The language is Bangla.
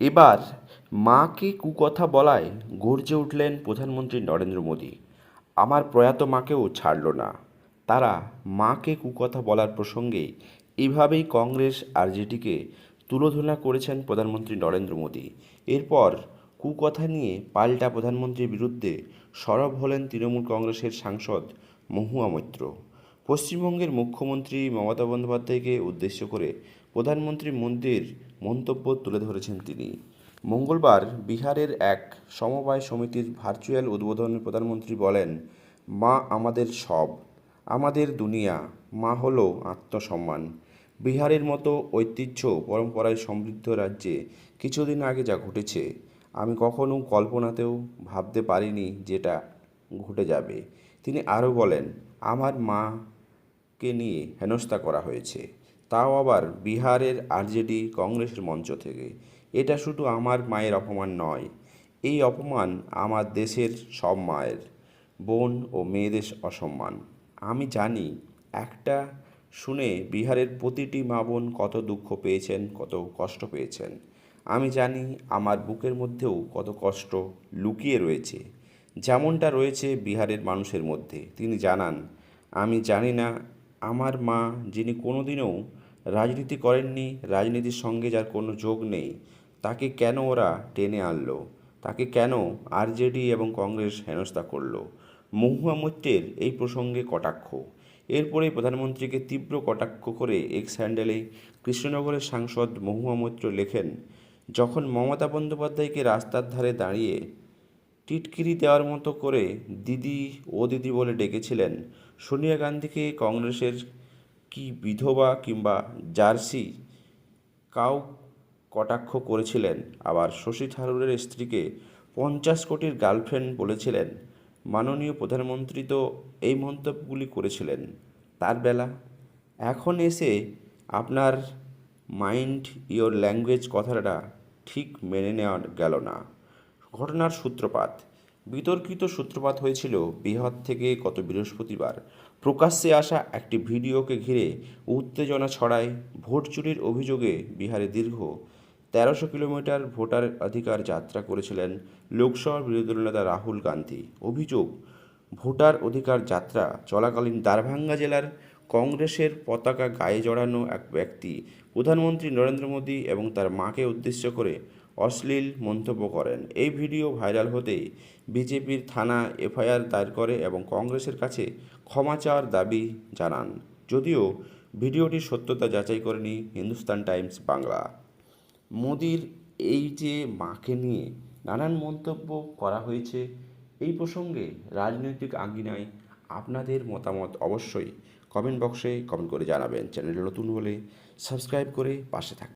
এবার মাকে কুকথা বলায় গর্জে উঠলেন প্রধানমন্ত্রী নরেন্দ্র মোদী। আমার প্রয়াত মাকেও ছাড়ল না। তারা মাকে কুকথা বলার প্রসঙ্গে এভাবেই কংগ্রেস আর জেটিকে তুলোধনা করেছেন প্রধানমন্ত্রী নরেন্দ্র মোদী। এরপর কুকথা নিয়ে পাল্টা প্রধানমন্ত্রীর বিরুদ্ধে সরব হলেন তৃণমূল কংগ্রেসের সাংসদ মহুয়া মৈত্র। পশ্চিমবঙ্গের মুখ্যমন্ত্রী মমতা বন্দ্যোপাধ্যায়কে উদ্দেশ্য করে প্রধানমন্ত্রী মোদীর মন্তব্য তুলে ধরেছেন তিনি। মঙ্গলবার বিহারের এক সমবায় সমিতির ভার্চুয়াল উদ্বোধনে প্রধানমন্ত্রী বলেন, মা আমাদের সব। আমাদের দুনিয়া। মা হলো আত্মসম্মান। বিহারের মতো ঐতিহ্য পরম্পরায় সমৃদ্ধ রাজ্যে কিছুদিন আগে যা ঘটেছে, আমি কখনো কল্পনাতেও ভাবতে পারিনি যেটা ঘটে যাবে। তিনি আরও বলেন, আমার মাকে নিয়ে হেনস্থা করা হয়েছে। তাও আবার বিহারের আরজেডি কংগ্রেসের মঞ্চ থেকে। এটা শুধু আমার মায়ের অপমান নয়, এই অপমান আমার দেশের সব মায়ের, বোন ও মেয়েদের অসম্মান। আমি জানি, একটা শুনে বিহারের প্রতিটি মা বোন কত দুঃখ পেয়েছেন, কত কষ্ট পেয়েছেন। আমি জানি, আমার বুকের মধ্যেও কত কষ্ট লুকিয়ে রয়েছে। যেমনটা রয়েছে বিহারের মানুষের মধ্যে, তিনি জানান, আমি জানি না আমার মা, যিনি কোনোদিনও রাজনীতি করেননি, রাজনীতির সঙ্গে যার কোনো যোগ নেই, তাকে কেন ওরা টেনে আনলো? তাকে কেন আরজেডি এবং কংগ্রেস হেনস্থা করল? মহুয়া মৈত্রের এই প্রসঙ্গে কটাক্ষ। এরপরেই প্রধানমন্ত্রীকে তীব্র কটাক্ষ করে এক্স হ্যান্ডেলে কৃষ্ণনগরের সাংসদ মহুয়া মৈত্র লেখেন, যখন মমতা বন্দ্যোপাধ্যায়কে রাস্তার ধারে দাঁড়িয়ে টিটকিরি দেওয়ার মতো করে দিদি ও দিদি বলে ডেকেছিলেন। সোনিয়া গান্ধীকে কংগ্রেসের কি বিধবা কিংবা জার্সি কাউ কটাক্ষ করেছিলেন। আবার শশী থারুরের স্ত্রীকে পঞ্চাশ কোটির গার্লফ্রেন্ড বলেছিলেন। মাননীয় প্রধানমন্ত্রী তো এই মন্তব্যগুলি করেছিলেন। তার বেলা এখন এসে আপনার মাইন্ড ইওর ল্যাঙ্গুয়েজ কথাটা ঠিক মেনে নেওয়া গেল না। ঘটনার সূত্রপাত। বিতর্কিত সূত্রপাত হয়েছিল বিহার থেকে গত বৃহস্পতিবার। প্রকাশ্যে আসা একটি ভিডিওকে ঘিরে উত্তেজনা ছড়ায় ভোট চুরির অভিযোগে বিহারে দীর্ঘ তেরোশো কিলোমিটার ভোটার অধিকার যাত্রা করেছিলেন লোকসভার বিরোধী দলনেতা রাহুল গান্ধী। অভিযোগ, ভোটার অধিকার যাত্রা চলাকালীন দারভাঙ্গা জেলার কংগ্রেসের পতাকা গায়ে জড়ানো এক ব্যক্তি প্রধানমন্ত্রী নরেন্দ্র মোদী এবং তার মাকে উদ্দেশ্য করে অশ্লীল মন্তব্য করেন। এই ভিডিও ভাইরাল হতেই বিজেপির থানা এফআইআর দায়ের করে এবং কংগ্রেসের কাছে ক্ষমা চাওয়ার দাবি জানান। যদিও ভিডিওটির সত্যতা যাচাই করেনি হিন্দুস্তান টাইমস বাংলা। মোদির এই যে মাকে নিয়ে নানান মন্তব্য করা হয়েছে, এই প্রসঙ্গে রাজনৈতিক আঙ্গিনায় আপনাদের মতামত অবশ্যই কমেন্ট বক্সে কমেন্ট করে জানাবেন। চ্যানেল নতুন হলে সাবস্ক্রাইব করে পাশে থাকবেন